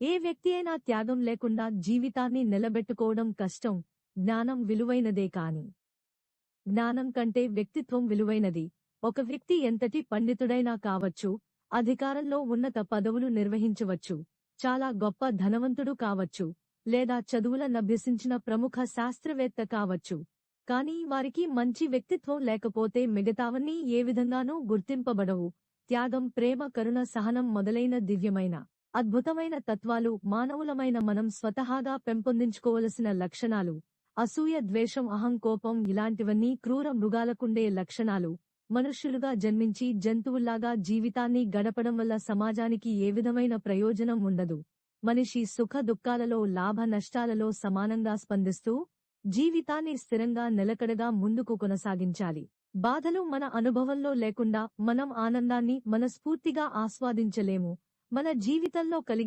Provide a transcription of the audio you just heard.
ఏ వ్యక్తి అయినా త్యాగం లేకుండా జీవితాన్ని నిలబెట్టుకోవడం కష్టం జ్ఞానం విలువైనదే కాని. జ్ఞానం కంటే వ్యక్తిత్వం విలువైనది. ఒక వ్యక్తి ఎంతటి పండితుడైనా కావచ్చు అధికారంలో ఉన్నత పదవులు నిర్వహించవచ్చు చాలా గొప్ప ధనవంతుడు కావచ్చు లేదా చదువులనభ్యసించిన ప్రముఖ శాస్త్రవేత్త కావచ్చు. కానీ వారికి మంచి వ్యక్తిత్వం లేకపోతే మిగతావన్నీ ఏ విధంగానూ గుర్తింపబడవు. త్యాగం ప్రేమ కరుణ సహనం మొదలైన దివ్యమైన అద్భుతమైన తత్వాలు మానవులమైన మనం స్వతహాగా పెంపొందించుకోవలసిన లక్షణాలు. అసూయ ద్వేషం అహం కోపం ఇలాంటివన్నీ క్రూర మృగాలకుండే లక్షణాలు. మనుష్యులుగా జన్మించి జంతువుల్లాగా జీవితాన్ని గడపడం వల్ల సమాజానికి ఏ విధమైన ప్రయోజనం ఉండదు. మనిషి సుఖ దుఃఖాలలో లాభ నష్టాలలో సమానంగా స్పందిస్తూ జీవితాన్ని స్థిరంగా నిలకడగా ముందుకు కొనసాగించాలి. బాధలు మన అనుభవంలో లేకుండా మనం ఆనందాన్ని మనస్ఫూర్తిగా ఆస్వాదించలేము. మన జీవితంలో కలిగే